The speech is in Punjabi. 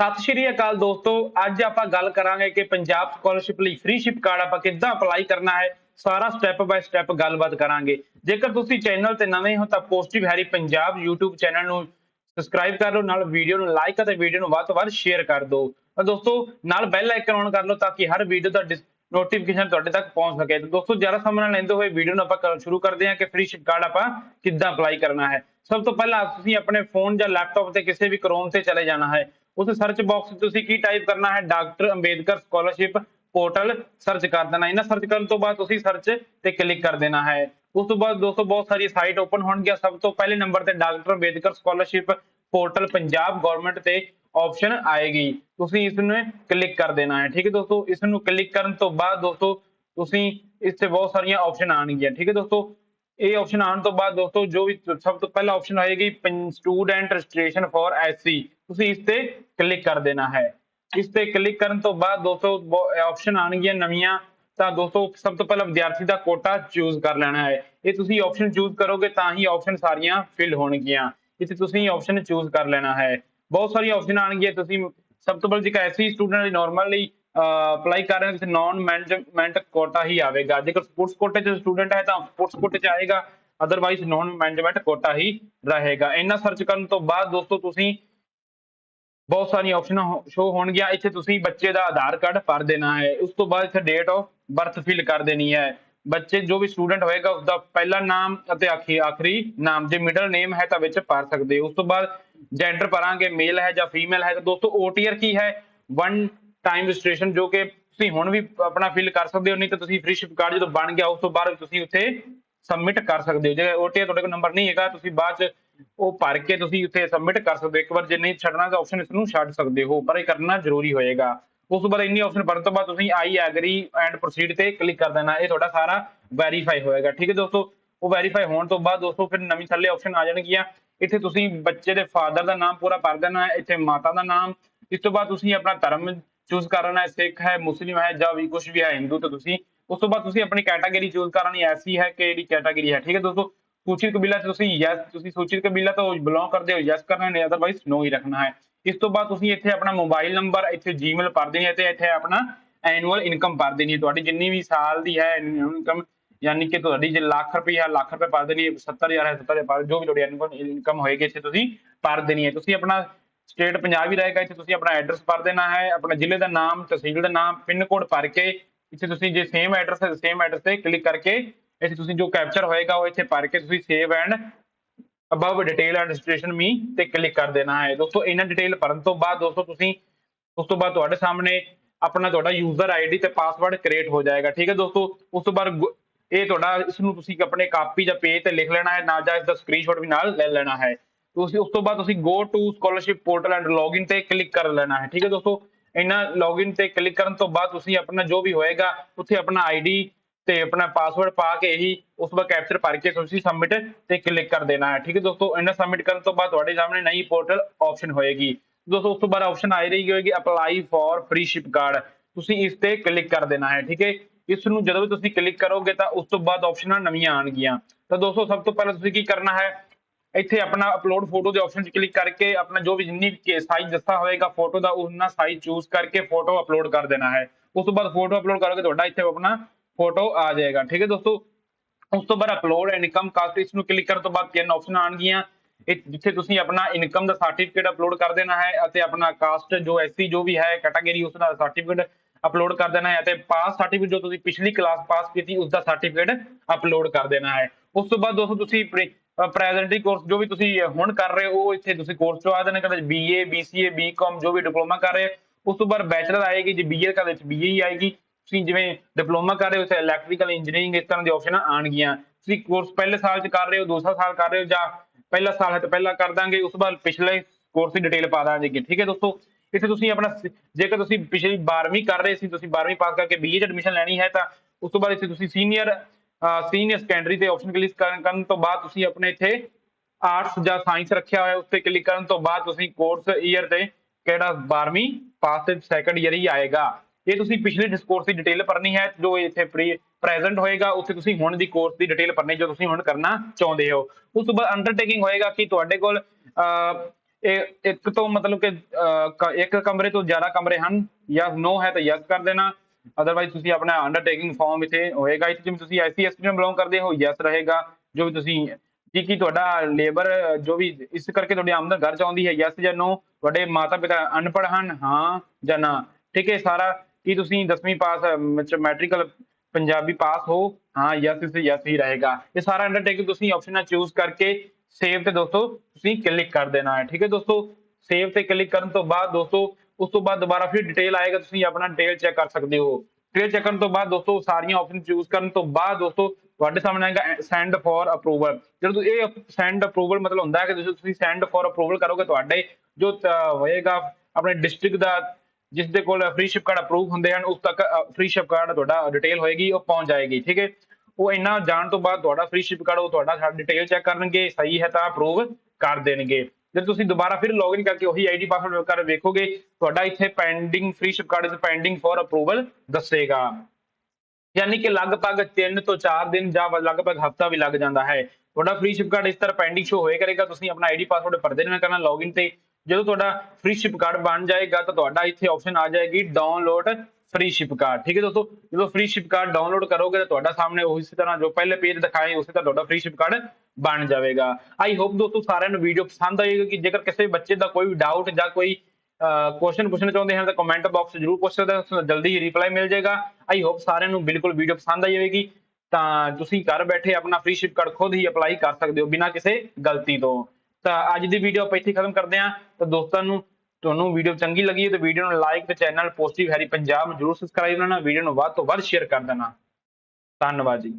ਸਤਿ ਸ਼੍ਰੀ ਅਕਾਲ ਦੋਸਤੋ, ਅੱਜ ਆਪਾਂ ਗੱਲ ਕਰਾਂਗੇ ਕਿ ਪੰਜਾਬ ਸਕਾਲਰਸ਼ਿਪ ਲਈ ਫ੍ਰੀ ਸ਼ਿਪ ਕਾਰਡ ਆਪਾਂ ਕਿੱਦਾਂ ਅਪਲਾਈ ਕਰਨਾ ਹੈ, ਸਾਰਾ ਸਟੈਪ ਬਾਏ ਸਟੈਪ ਗੱਲਬਾਤ ਕਰਾਂਗੇ। ਜੇਕਰ ਤੁਸੀਂ ਚੈਨਲ ਤੇ ਨਵੇਂ ਹੋ ਤਾਂ positive Harry Punjab YouTube channel ਨੂੰ ਸਬਸਕ੍ਰਾਈਬ ਕਰ ਲਓ, ਨਾਲ ਵੀਡੀਓ ਨੂੰ ਲਾਈਕ ਅਤੇ ਵੀਡੀਓ ਨੂੰ ਵੱਧ ਤੋਂ ਵੱਧ ਸ਼ੇਅਰ ਕਰ ਦਿਓ। ਤਾਂ ਦੋਸਤੋ, ਨਾਲ ਬੈਲ ਆਈਕਨ ਔਨ ਕਰ ਲਓ ਤਾਂ ਕਿ ਹਰ ਵੀਡੀਓ ਦਾ ਨੋਟੀਫਿਕੇਸ਼ਨ ਤੁਹਾਡੇ ਤੱਕ ਪਹੁੰਚ ਸਕੇ। ਤਾਂ ਦੋਸਤੋ, ਜ਼ਿਆਦਾ ਸਮਾਂ ਲੈਂਦੇ ਹੋਏ ਵੀਡੀਓ ਨੂੰ ਆਪਾਂ ਸ਼ੁਰੂ ਕਰਦੇ ਹਾਂ ਕਿ ਫ੍ਰੀ ਸ਼ਿਪ ਕਾਰਡ ਆਪਾਂ ਕਿੱਦਾਂ ਅਪਲਾਈ ਕਰਨਾ ਹੈ। ਸਭ ਤੋਂ ਪਹਿਲਾਂ ਤੁਸੀਂ ਆਪਣੇ ਫੋਨ ਜਾਂ ਲੈਪਟਾਪ ਤੇ ਕਿਸੇ ਵੀ ਕ੍ਰੋਮ ਤੇ ਚਲੇ ਜਾਣਾ ਹੈ। ਉਸ ਸਰਚ ਬਾਕਸ ਤੁਸੀਂ ਕੀ ਟਾਈਪ ਕਰਨਾ ਹੈ? Doctor Ambedkar scholarship portal search ਕਰ ਦੇਣਾ। ਇਹਨਾਂ ਸਰਚ ਕਰਨ ਤੋਂ ਬਾਅਦ ਤੁਸੀਂ ਸਰਚ ਤੇ ਕਲਿੱਕ ਕਰ ਦੇਣਾ ਹੈ। ਉਸ ਤੋਂ ਬਾਅਦ ਦੋਸਤੋ, ਬਹੁਤ ਸਾਰੀ ਸਾਈਟ ਓਪਨ ਹੋਣਗੀਆਂ। ਸਭ ਤੋਂ ਪਹਿਲੇ ਨੰਬਰ ਤੇ doctor Ambedkar scholarship portal Punjab government ਤੇ ਆਪਸ਼ਨ ਆਏਗੀ। ਤੁਸੀਂ ਇਸ ਨੂੰ ਕਲਿੱਕ ਕਰ ਦੇਣਾ ਹੈ। ਠੀਕ ਹੈ ਦੋਸਤੋ ਇਸ ਨੂੰ ਕਲਿੱਕ ਕਰਨ ਤੋਂ ਬਾਅਦ ਦੋਸਤੋ, ਤੁਸੀਂ ਇਸ ਤੇ ਬਹੁਤ ਸਾਰੀਆਂ ਆਪਸ਼ਨ ਆਣਗੀਆਂ ਠੀਕ ਹੈ ਦੋਸਤੋ ਇਹ ਆਪਸ਼ਨ ਆਉਣ ਤੋਂ ਬਾਅਦ ਦੋਸਤੋ, ਜੋ ਵੀ ਸਭ ਤੋਂ ਪਹਿਲਾ ਆਪਸ਼ਨ ਆਏਗੀ ਸਟੂਡੈਂਟ ਰਜਿਸਟ੍ਰੇਸ਼ਨ ਫॉर ਐਸਸੀ ਤੁਸੀਂ ਇਸ ਤੇ ਕਲਿੱਕ ਕਰ ਦੇਣਾ ਹੈ। ਇਸ ਤੇ ਕਲਿੱਕ ਕਰਨ ਤੋਂ ਬਾਅਦ ਦੋਸਤੋ ਆਪਸ਼ਨ ਆਣਗੀਆਂ ਨਵੀਆਂ, ਤਾਂ ਦੋਸਤੋ ਸਭ ਤੋਂ ਪਹਿਲਾਂ ਵਿਦਿਆਰਥੀ ਦਾ ਕੋਟਾ ਚੂਜ਼ ਕਰ ਲੈਣਾ ਹੈ। ਇਹ ਤੁਸੀਂ ਆਪਸ਼ਨ ਚੂਜ਼ ਕਰੋਗੇ ਤਾਂ ਹੀ ਆਪਸ਼ਨ ਸਾਰੀਆਂ ਫਿਲ ਹੋਣਗੀਆਂ। ਇੱਥੇ ਤੁਸੀਂ ਆਪਸ਼ਨ ਚੂਜ਼ ਕਰ ਲੈਣਾ ਹੈ। ਬਹੁਤ ਸਾਰੀਆਂ ਆਪਸ਼ਨ ਆਣਗੀਆਂ ਤੁਸੀਂ ਸਭ ਤੋਂ ਪਹਿਲਾਂ ਜੇਕਰ ਐਸਸੀ ਸਟੂਡੈਂਟ ਲਈ ਨਾਰਮਲੀ ਅਪਲਾਈ ਕਰ ਰਹੇ ਹੋ ਤੁਸੀਂ ਨਾਨ ਮੈਨੇਜਮੈਂਟ ਕੋਟਾ ਹੀ ਆਵੇਗਾ। ਜੇਕਰ ਸਪੋਰਟਸ ਕੋਟੇ ਚ ਸਟੂਡੈਂਟ ਹੈ ਤਾਂ ਸਪੋਰਟਸ ਕੋਟੇ ਚ ਆਏਗਾ ਅਦਰਵਾਈਜ਼ ਨਾਨ ਮੈਨੇਜਮੈਂਟ ਕੋਟਾ ਹੀ ਰਹੇਗਾ। ਇਹਨਾਂ ਸਰਚ ਕਰਨ ਤੋਂ ਬਾਅਦ ਦੋਸਤੋ ਤੁਸੀਂ ਬਹੁਤ ਸਾਰੀਆਂ ਆਪਸ਼ਨਾਂ ਸ਼ੋ ਹੋਣਗੀਆਂ। ਇੱਥੇ ਤੁਸੀਂ ਬੱਚੇ ਦਾ ਆਧਾਰ ਕਾਰਡ ਭਰ ਦੇਣਾ ਹੈ। ਉਸ ਤੋਂ ਬਾਅਦ ਇੱਥੇ ਡੇਟ ਆਫ ਬਰਥ ਫਿਲ ਕਰ ਦੇਣੀ ਹੈ। ਬੱਚੇ ਜੋ ਵੀ ਸਟੂਡੈਂਟ ਹੋਏਗਾ ਉਸ ਦਾ ਪਹਿਲਾ ਨਾਮ ਅਤੇ ਆਖੀ, ਆਖਰੀ ਨਾਮ, ਜੇ ਮਿਡਲ ਨੇਮ ਹੈ ਤਾਂ ਵਿੱਚ ਭਰ ਸਕਦੇ ਹੋ। ਉਸ ਤੋਂ ਬਾਅਦ ਜੈਂਡਰ ਭਰਾਂਗੇ ਮੇਲ ਹੈ ਜਾਂ ਫੀਮੇਲ ਹੈ ਤਾਂ ਦੋਸਤੋ OTR ਕੀ ਹੈ? ਵਨ ਟਾਈਮ ਰਜਿਸਟ੍ਰੇਸ਼ਨ ਜੋ ਕਿ ਤੁਸੀਂ ਹੁਣ ਵੀ ਆਪਣਾ ਫਿਲ ਕਰ ਸਕਦੇ ਹੋ, ਨਹੀਂ ਤਾਂ ਤੁਸੀਂ ਫ੍ਰੀ ਸ਼ਿਪ ਕਾਰਡ ਜਦੋਂ ਬਣ ਗਿਆ, ਉਸ ਤੋਂ ਬਾਅਦ ਤੁਸੀਂ ਉੱਥੇ ਸਬਮਿਟ ਕਰ ਸਕਦੇ ਹੋ। ਜੇ OTR ਤੁਹਾਡੇ ਕੋਲ ਨੰਬਰ ਨਹੀਂ ਹੈਗਾ, ਤੁਸੀਂ ਬਾਅਦ ਚ ਉਹ ਭਰ ਕੇ ਤੁਸੀਂ ਉੱਥੇ ਸਬਮਿਟ ਕਰ ਸਕਦੇ ਹੋ। ਇੱਕ ਵਾਰ ਜੇ ਨਹੀਂ ਛੱਡਣਾ ਤਾਂ ਆਪਸ਼ਨ ਇਸ ਨੂੰ ਛੱਡ ਸਕਦੇ ਹੋ, ਪਰ ਇਹ ਕਰਨਾ ਜ਼ਰੂਰੀ ਹੋਏਗਾ। ਉਸ ਤੋਂ ਬਾਅਦ ਇੰਨੀ ਆਪਸ਼ਨ ਭਰਨ ਤੋਂ ਬਾਅਦ ਤੁਸੀਂ ਆਈ ਐਗਰੀ ਐਂਡ ਪ੍ਰੋਸੀਡ ਤੇ ਕਲਿੱਕ ਕਰ ਦੇਣਾ। ਇਹ ਤੁਹਾਡਾ ਸਾਰਾ ਵੈਰੀਫਾਈ ਹੋਏਗਾ। ਠੀਕ ਹੈ ਦੋਸਤੋ, ਉਹ ਵੈਰੀਫਾਈ ਹੋਣ ਤੋਂ ਬਾਅਦ ਦੋਸਤੋ ਫਿਰ ਨਵੀਂ ਥੱਲੇ ਆਪਸ਼ਨ ਆ ਜਾਣਗੀਆਂ। ਇੱਥੇ ਤੁਸੀਂ ਬੱਚੇ ਦੇ ਫਾਦਰ ਦਾ ਨਾਮ ਪੂਰਾ ਭਰ ਦੇਣਾ, ਇੱਥੇ ਮਾਤਾ ਦਾ ਨਾਮ। ਇਸ ਤੋਂ ਬਾਅਦ ਤੁਸੀਂ ਆਪਣਾ ਧਰਮ ਚੂਜ਼ ਕਰਨਾ ਹੈ, ਸਿੱਖ ਹੈ, ਮੁਸਲਿਮ ਹੈ ਜਾਂ ਵੀ ਕੁਝ ਵੀ ਹੈ, ਹਿੰਦੂ ਤਾਂ ਤੁਸੀਂ, ਉਸ ਤੋਂ ਬਾਅਦ ਤੁਸੀਂ ਆਪਣੀ ਕੈਟਾਗਰੀ ਚੂਜ਼ ਕਰਨੀ ਐਸੀ ਹੈ ਕਿ ਜਿਹੜੀ ਕੈਟਾਗਰੀ ਹੈ, ਠੀਕ ਹੈ ਦੋਸਤੋ? ਸੂਚਿਤ ਕਬੀਲਾ ਤੁਸੀਂ ਯੈਸ ਤੁਸੀਂ ਸੂਚਿਤ ਕਬੀਲਾ ਤੋਂ ਬਿਲੋਂਗ ਕਰਦੇ ਹੋ ਯੈਸ ਕਰਨਾ ਹੈ ਅਦਰਵਾਈਜ਼ ਨੋ ਹੀ ਰੱਖਣਾ ਹੈ। ਇਸ ਤੋਂ ਬਾਅਦ ਤੁਸੀਂ ਇੱਥੇ ਆਪਣਾ ਮੋਬਾਈਲ ਨੰਬਰ ਇੱਥੇ ਜੀਮੇਲ ਭਰ ਦੇਣੀ ਹੈ ਤੇ ਇੱਥੇ ਆਪਣਾ ਐਨੂਅਲ ਇਨਕਮ ਭਰ ਦੇਣੀ ਹੈ। ਤੁਹਾਡੀ ਜਿੰਨੀ ਵੀ ਸਾਲ ਦੀ ਹੈ ਇਨਕਮ ਯਾਨੀ ਕਿ ਤੁਹਾਡੀ ਜੇ ਲੱਖ ਰੁਪਏ ਹੈ, ਲੱਖ ਰੁਪਏ ਭਰ ਦੇਣੀ ਹੈ 70000 ਹੈ 70000 ਭਰ ਜੋ ਵੀ ਤੁਹਾਡੀ ਇਨਕਮ ਹੋਏਗੀ, ਇੱਥੇ ਤੁਸੀਂ ਭਰ ਦੇਣੀ ਹੈ। ਤੁਸੀਂ ਆਪਣਾ ਸਟੇਟ ਪੰਜਾਬ ਹੀ ਰਹੇਗਾ, ਇੱਥੇ ਤੁਸੀਂ ਆਪਣਾ ਐਡਰੈਸ ਭਰ ਦੇਣਾ ਹੈ, ਆਪਣਾ ਜ਼ਿਲ੍ਹੇ ਦਾ ਨਾਮ, ਤਹਿਸੀਲ ਦਾ ਨਾਮ, ਪਿੰਨ ਕੋਡ ਭਰ ਕੇ ਇੱਥੇ ਤੁਸੀਂ ਜੇ ਸੇਮ ਐਡਰੈਸ ਹੈ ਸੇਮ ਐਡਰੈਸ ਤੇ ਕਲਿੱਕ ਕਰਕੇ ਇੱਥੇ ਤੁਸੀਂ ਜੋ ਕੈਪਚਰ ਹੋਏਗਾ, ਉਹ ਇੱਥੇ ਭਰ ਕੇ ਤੁਸੀਂ save and above detail and registration me ਤੇ ਕਲਿੱਕ ਕਰ ਦੇਣਾ ਹੈ। ਦੋਸਤੋ ਇਹਨਾਂ ਡਿਟੇਲ ਭਰਨ ਤੋਂ ਬਾਅਦ ਦੋਸਤੋ ਤੁਸੀਂ, ਉਸ ਤੋਂ ਬਾਅਦ ਤੁਹਾਡੇ ਸਾਹਮਣੇ ਆਪਣਾ ਤੁਹਾਡਾ ਯੂਜ਼ਰ ਆਈਡੀ ਤੇ ਪਾਸਵਰਡ ਕ੍ਰੀਏਟ ਹੋ ਜਾਏਗਾ। ਠੀਕ ਹੈ ਦੋਸਤੋ, ਉਸ ਤੋਂ ਬਾਅਦ ਗੁ- ਇਹ ਤੁਹਾਡਾ, ਇਸ ਨੂੰ ਤੁਸੀਂ ਆਪਣੇ ਕਾਪੀ ਜਾਂ ਪੇਜ ਤੇ ਲਿਖ ਲੈਣਾ ਹੈ, ਨਾਲ ਜਾਂ ਇਸ ਦਾ ਸਕਰੀਨਸ਼ਾਟ ਵੀ ਨਾਲ ਲੈ ਲੈਣਾ ਹੈ। ਤੁਸੀਂ ਉਸ ਤੋਂ ਬਾਅਦ ਤੁਸੀਂ go to scholarship portal and login ਤੇ ਕਲਿੱਕ ਕਰ ਲੈਣਾ ਹੈ, ਠੀਕ ਹੈ ਦੋਸਤੋ? ਇਹਨਾਂ ਲੌਗਇਨ ਤੇ ਕਲਿੱਕ ਕਰਨ ਤੋਂ ਬਾਅਦ ਤੁਸੀਂ ਆਪਣਾ ਜੋ ਵੀ ਹੋਏਗਾ, ਉੱਥੇ ਆਪਣਾ ਆਈਡੀ ਤੇ ਆਪਣਾ ਪਾਸਵਰਡ ਪਾ ਕੇ ਹੀ ਉਸ ਤੋਂ ਬਾਅਦ ਕੈਪਚਰ ਭਰ ਕੇ ਤੁਸੀਂ ਸਬਮਿਟ ਤੇ ਕਲਿੱਕ ਕਰ ਦੇਣਾ ਹੈ, ਠੀਕ ਹੈ ਦੋਸਤੋ? ਇਹਨਾਂ ਸਬਮਿਟ ਕਰਨ ਤੋਂ ਬਾਅਦ ਤੁਹਾਡੇ ਸਾਹਮਣੇ ਨਈ ਪੋਰਟਲ ਆਪਸ਼ਨ ਹੋਏਗੀ। ਦੋਸਤੋ, ਉਸ ਤੋਂ ਬਾਅਦ ਆਪਸ਼ਨ ਆਈ ਰਹੀ ਹੋਏਗੀ apply for freeship card ਤੁਸੀਂ ਇਸ ਤੇ ਕਲਿੱਕ ਕਰ ਦੇਣਾ ਹੈ, ਠੀਕ ਹੈ? ਇਸ ਨੂੰ ਜਦੋਂ ਵੀ ਤੁਸੀਂ ਕਲਿੱਕ ਕਰੋਗੇ ਤਾਂ ਉਸ ਤੋਂ ਬਾਅਦ ਆਪਸ਼ਨਾਂ ਨਵੀਆਂ ਆਣਗੀਆਂ ਤਾਂ ਦੋਸਤੋ, ਸਭ ਤੋਂ ਪਹਿਲਾਂ ਤੁਸੀਂ ਕੀ ਕਰਨਾ ਹੈ? ਇੱਥੇ ਆਪਣਾ ਅਪਲੋਡ ਫੋਟੋ ਦੇ ਆਪਸ਼ਨ 'ਚ ਕਲਿੱਕ ਕਰਕੇ ਆਪਣਾ ਜੋ ਵੀ ਜਿੰਨੀ ਵੀ ਸਾਈਜ਼ ਦੱਸਾ ਹੋਏਗਾ ਫੋਟੋ ਦਾ ਉਹਨਾਂ ਸਾਈਜ਼ ਚੂਜ਼ ਕਰਕੇ ਫੋਟੋ ਅਪਲੋਡ ਕਰ ਦੇਣਾ ਹੈ। ਉਸ ਤੋਂ ਬਾਅਦ ਫੋਟੋ ਅਪਲੋਡ ਕਰੋਗੇ, ਤੁਹਾਡਾ ਇੱਥੇ ਆਪਣਾ ਫੋਟੋ ਆ ਜਾਏਗਾ। ਠੀਕ ਹੈ ਦੋਸਤੋ? ਉਸ ਤੋਂ ਬਾਅਦ ਅਪਲੋਡ ਇਨਕਮ ਕਾਸਟ ਇਸ ਨੂੰ ਕਲਿੱਕ ਕਰਨ ਤੋਂ ਬਾਅਦ ਤਿੰਨ ਆਪਸ਼ਨ ਆਣਗੀਆਂ ਜਿੱਥੇ ਤੁਸੀਂ ਆਪਣਾ ਇਨਕਮ ਦਾ ਸਰਟੀਫਿਕੇਟ ਅਪਲੋਡ ਕਰ ਦੇਣਾ ਹੈ ਅਤੇ ਆਪਣਾ ਕਾਸਟ ਜੋ ਐਸਸੀ ਜੋ ਵੀ ਹੈ ਕੈਟਾਗਰੀ ਉਸ ਦਾ ਸਰਟੀਫਿਕੇਟ ਅਪਲੋਡ ਕਰ ਦੇਣਾ ਹੈ ਅਤੇ ਪਾਸ ਸਰਟੀਫਿਕੇਟ ਜੋ ਤੁਸੀਂ ਪਿਛਲੀ ਕਲਾਸ ਪਾਸ ਕੀਤੀ, ਉਸ ਦਾ ਸਰਟੀਫਿਕੇਟ ਅਪਲੋਡ ਕਰ ਦੇਣਾ ਹੈ। ਉਸ ਤੋਂ ਬਾਅਦ ਦੋਸਤੋ ਤੁਸੀਂ ਪ੍ਰੈਜ਼ੈਂਟਲੀ ਕੋਰਸ ਜੋ ਵੀ ਤੁਸੀਂ ਹੁਣ ਕਰ ਰਹੇ ਹੋ, ਉਹ ਇੱਥੇ ਤੁਸੀਂ ਕੋਰਸ ਚੋਂ ਆ ਦੇਣਾ ਕਦੇ ਬੀਏ ਬੀਸੀਏ ਬੀਕਾਮ ਜੋ ਵੀ ਡਿਪਲੋਮਾ ਕਰ ਰਹੇ ਹੋ। ਉਸ ਤੋਂ ਬਾਅਦ ਬੈਚਲਰ ਆਏਗੀ, ਜੇ ਬੀਏ ਦਾ ਵਿੱਚ ਬੀਏ ਹੀ ਆਏਗੀ। ਤੁਸੀਂ ਜਿਵੇਂ ਡਿਪਲੋਮਾ ਕਰ ਰਹੇ ਹੋ ਤੇ ਇਲੈਕਟ੍ਰੀਕਲ ਇੰਜੀਨੀਅਰਿੰਗ ਇਸ ਤਰ੍ਹਾਂ ਦੀ ਆਪਸ਼ਨਾਂ ਆਣਗੀਆਂ ਤੁਸੀਂ ਕੋਰਸ ਪਹਿਲੇ ਸਾਲ ਚ ਕਰ ਰਹੇ ਹੋ, ਦੂਸਰਾ ਸਾਲ ਕਰ ਰਹੇ ਹੋ, ਜਾਂ ਪਹਿਲਾ ਸਾਲ ਹੈ ਤਾਂ ਪਹਿਲਾਂ ਕਰ ਦਾਂਗੇ, ਉਸ ਤੋਂ ਬਾਅਦ ਪਿਛਲੇ ਕੋਰਸ ਦੀ ਡਿਟੇਲ ਪਾ ਦਾਂਗੇ ਠੀਕ ਹੈ ਦੋਸਤੋ? ਇੱਥੇ ਤੁਸੀਂ ਆਪਣਾ ਜੇਕਰ ਤੁਸੀਂ ਪਿਛਲੀ 12ਵੀਂ ਕਰ ਰਹੇ ਸੀ, ਤੁਸੀਂ 12ਵੀਂ ਪਾਸ ਕਰਕੇ ਬੀਏ ਚ ਐਡਮਿਸ਼ਨ ਲੈਣੀ ਹੈ ਤਾਂ ਉਸ ਤੋਂ ਬਾਅਦ ਇੱਥੇ ਤੁਸੀਂ ਸੀਨੀਅਰ ਸੀਨੀਅਰ ਸੈਕੰਡਰੀ ਤੇ ਆਪਸ਼ਨ ਕਲਿੱਕ ਕਰਨ ਤੋਂ ਬਾਅਦ ਤੁਸੀਂ ਆਪਣੇ ਇੱਥੇ ਆਰਟਸ ਜਾਂ ਸਾਇੰਸ ਰੱਖਿਆ ਹੋਇਆ, ਉਸ ਤੇ ਕਲਿੱਕ ਕਰਨ ਤੋਂ ਬਾਅਦ ਤੁਸੀਂ ਕੋਰਸ ਈਅਰ ਤੇ ਕਿਹੜਾ 12ਵੀਂ ਪਾਸ ਤੇ ਸੈਕੰਡ ਈਅਰ ਹੀ ਆਏਗਾ। ਇਹ ਤੁਸੀਂ ਪਿਛਲੇ ਡਿਸਕੋਰਸ ਦੀ ਡਿਟੇਲ ਭਰਨੀ ਹੈ, ਜੋ ਇੱਥੇ ਪ੍ਰੀ ਪ੍ਰੈਜ਼ੈਂਟ ਹੋਏਗਾ, ਉੱਥੇ ਤੁਸੀਂ ਹੁਣ ਦੀ ਕੋਰਸ ਦੀ ਡਿਟੇਲ ਭਰਨੀ ਜੋ ਤੁਸੀਂ ਹੁਣ ਕਰਨਾ ਚਾਹੁੰਦੇ ਹੋ। ਉਸ ਤੋਂ ਬਾਅਦ ਅੰਡਰਟੇਕਿੰਗ ਹੋਏਗਾ ਕਿ ਤੁਹਾਡੇ ਕੋਲ ਇਹ ਇੱਕ ਤੋਂ ਮਤਲਬ ਕਿ ਇੱਕ ਕਮਰੇ ਤੋਂ ਜ਼ਿਆਦਾ ਕਮਰੇ ਹਨ, ਜਾਂ ਨੋ ਹੈ ਤਾਂ ਯੈਸ ਕਰ ਦੇਣਾ। ਅਦਰਵਾਈਜ਼ ਤੁਸੀਂ ਆਪਣਾ ਅੰਡਰਟੇਕਿੰਗ ਫਾਰਮ ਇੱਥੇ ਹੋਏਗਾ। ਇੱਥੇ ਜਿਵੇਂ ਤੁਸੀਂ ਐਸਸੀ ਨੂੰ ਬਿਲੋਂਗ ਕਰਦੇ ਹੋ ਯੈਸ ਰਹੇਗਾ। ਜੋ ਵੀ ਤੁਸੀਂ ਜੀ ਕੀ ਤੁਹਾਡਾ ਲੇਬਰ ਜੋ ਵੀ ਇਸ ਕਰਕੇ ਤੁਹਾਡੀ ਆਮਦਨ ਘਰ ਚ ਆਉਂਦੀ ਹੈ ਯੈਸ ਜਾਂ ਨੋ ਤੁਹਾਡੇ ਮਾਤਾ ਪਿਤਾ ਅਨਪੜ੍ਹ ਹਨ, ਹਾਂ ਜਾਂ ਨਾ। ਠੀਕ ਹੈ, ਸਾਰਾ ਕੀ ਤੁਸੀਂ 10ਵੀਂ ਪਾਸ ਮੈਟ੍ਰਿਕਲ ਪੰਜਾਬੀ ਪਾਸ ਹੋ, ਹਾਂ ਯੈਸ ਇਸ ਯੈਸ ਹੀ ਰਹੇਗਾ। ਇਹ ਸਾਰਾ ਅੰਡਰਟੇਕਿੰਗ ਤੁਸੀਂ ਆਪਸ਼ਨ ਚੂਜ਼ ਕਰਕੇ ਸੇਵ ਤੇ ਦੋਸਤੋ, ਤੁਸੀਂ ਕਲਿੱਕ ਕਰ ਦੇਣਾ ਹੈ। ਠੀਕ ਹੈ, ਦੋਸਤੋ ਸੇਵ ਤੇ ਕਲਿੱਕ ਕਰਨ ਤੋਂ ਬਾਅਦ ਦੋਸਤੋ ਉਸ ਤੋਂ ਬਾਅਦ ਦੁਬਾਰਾ ਫਿਰ ਡਿਟੇਲ ਆਏਗਾ ਤੁਸੀਂ ਆਪਣਾ ਡਿਟੇਲ ਚੈੱਕ ਕਰ ਸਕਦੇ ਹੋ। ਡਿਟੇਲ ਚੈੱਕ ਕਰਨ ਤੋਂ ਬਾਅਦ ਦੋਸਤੋ ਸਾਰੀਆਂ ਆਪਸ਼ਨ ਚੂਜ਼ ਕਰਨ ਤੋਂ ਬਾਅਦ ਦੋਸਤੋ ਤੁਹਾਡੇ ਸਾਹਮਣੇ ਆਏਗਾ ਸੈਂਡ ਫॉर ਅਪਰੂਵਲ ਜਦੋਂ ਇਹ ਸੈਂਡ ਅਪਰੂਵਲ ਮਤਲਬ ਹੁੰਦਾ ਹੈ ਕਿ ਤੁਸੀਂ ਸੈਂਡ ਫॉर ਅਪਰੂਵਲ ਕਰੋਗੇ ਤੁਹਾਡੇ ਜੋ ਅਹ, ਹੋਏਗਾ ਆਪਣੇ ਡਿਸਟ੍ਰਿਕਟ ਦਾ ਜਿਸ ਦੇ ਕੋਲ ਫ੍ਰੀ ਸ਼ਿਪ ਕਾਰਡ ਅਪਰੂਵ ਹੁੰਦੇ ਹਨ ਉਸ ਤੱਕ ਫ੍ਰੀ ਸ਼ਿਪ ਕਾਰਡ ਤੁਹਾਡਾ ਡਿਟੇਲ ਹੋਏਗੀ ਉਹ ਪਹੁੰਚ ਜਾਏਗੀ ਠੀਕ ਹੈ? ਉਹ ਇੰਨਾ ਜਾਣ ਤੋਂ ਬਾਅਦ ਤੁਹਾਡਾ ਫ੍ਰੀ ਸ਼ਿਪ ਕਾਰਡ ਉਹ ਤੁਹਾਡਾ ਸਾਡਾ ਡਿਟੇਲ ਚੈੱਕ ਕਰਨਗੇ ਸਹੀ ਹੈ ਤਾਂ ਅਪਰੂਵ ਕਰ ਦੇਣਗੇ। ਜੇ ਤੁਸੀਂ ਦੁਬਾਰਾ ਫਿਰ ਲੌਗਇਨ ਕਰਕੇ ਉਹੀ ਆਈਡੀ ਪਾਸਵਰਡ ਕਰ ਵੇਖੋਗੇ, ਤੁਹਾਡਾ ਇੱਥੇ pending freeship card is pending for approval ਦੱਸੇਗਾ। ਯਾਨੀ ਕਿ ਲਗਭਗ 3 ਤੋਂ 4 ਦਿਨ ਜਾਂ ਲਗਭਗ ਹਫਤਾ ਵੀ ਲੱਗ ਜਾਂਦਾ ਹੈ। ਤੁਹਾਡਾ ਫ੍ਰੀ ਸ਼ਿਪ ਕਾਰਡ ਇਸ ਤਰ੍ਹਾਂ ਪੈਂਡਿੰਗ ਸ਼ੋ ਹੋਏ ਕਰੇਗਾ, ਤੁਸੀਂ ਆਪਣਾ ਆਈਡੀ ਪਾਸਵਰਡ ਭਰਦੇ ਰਹਿਣਾ ਕਰਨਾ ਲੌਗਇਨ ਤੇ। ਜਦੋਂ ਤੁਹਾਡਾ ਫ੍ਰੀ ਸ਼ਿਪ ਕਾਰਡ ਬਣ ਜਾਏਗਾ ਤਾਂ ਤੁਹਾਡਾ ਇੱਥੇ ਆਪਸ਼ਨ ਆ ਜਾਏਗੀ ਡਾਊਨਲੋਡ ਫ੍ਰੀ ਸ਼ਿਪ ਕਾਰਡ ਠੀਕ ਹੈ ਦੋਸਤੋ? ਜਦੋਂ ਫ੍ਰੀ ਸ਼ਿਪ ਕਾਰਡ ਡਾਊਨਲੋਡ ਕਰੋਗੇ ਤਾਂ ਤੁਹਾਡਾ ਸਾਹਮਣੇ ਉਸੇ ਤਰ੍ਹਾਂ ਜੋ ਪਹਿਲੇ ਪੇਜ ਦਿਖਾਏ, ਉਸੇ ਤਰ੍ਹਾਂ ਤੁਹਾਡਾ ਫ੍ਰੀ ਸ਼ਿਪ ਕਾਰਡ ਬਣ ਜਾਵੇਗਾ। ਆਈ ਹੋਪ ਦੋਸਤੋ ਸਾਰਿਆਂ ਨੂੰ ਵੀਡੀਓ ਪਸੰਦ ਆਏਗੀ ਕਿ ਜੇਕਰ ਕਿਸੇ ਬੱਚੇ ਦਾ ਕੋਈ ਵੀ ਡਾਊਟ ਜਾਂ ਕੋਈ ਕੁਐਸਚਨ ਪੁੱਛਣਾ ਚਾਹੁੰਦੇ ਹਨ ਤਾਂ ਕਮੈਂਟ ਬਾਕਸ ਜ਼ਰੂਰ ਪੁੱਛ ਸਕਦੇ ਹੋ ਜਲਦੀ ਹੀ ਰਿਪਲਾਈ ਮਿਲ ਜਾਏਗਾ। ਆਈ ਹੋਪ ਸਾਰਿਆਂ ਨੂੰ ਬਿਲਕੁਲ ਵੀਡੀਓ ਪਸੰਦ ਆਈ ਹੋਵੇਗੀ। ਤਾਂ ਤੁਸੀਂ ਘਰ ਬੈਠੇ ਆਪਣਾ ਫ੍ਰੀ ਸ਼ਿਪ ਕਾਰਡ ਖੁਦ ਹੀ ਅਪਲਾਈ ਕਰ ਸਕਦੇ ਹੋ ਬਿਨਾਂ ਕਿਸੇ ਗਲਤੀ ਤੋਂ। ਤਾਂ ਅੱਜ ਦੀ ਵੀਡੀਓ ਆਪਾਂ ਇੱਥੇ ਖਤਮ ਕਰਦੇ ਹਾਂ। ਤਾਂ ਦੋਸਤਾਂ ਨੂੰ ਤੁਹਾਨੂੰ ਵੀਡੀਓ ਚੰਗੀ ਲੱਗੀ ਹੈ ਤਾਂ ਵੀਡੀਓ ਨੂੰ ਲਾਈਕ ਤੇ ਚੈਨਲ ਪੋਜ਼ਿਟਿਵ ਹੈਰੀ ਪੰਜਾਬ ਜਰੂਰ ਸਬਸਕ੍ਰਾਈਬ ਕਰਨਾ ਵੀਡੀਓ ਨੂੰ ਵੱਧ ਤੋਂ ਵੱਧ ਸ਼ੇਅਰ ਕਰ ਦੇਣਾ। ਧੰਨਵਾਦ ਜੀ।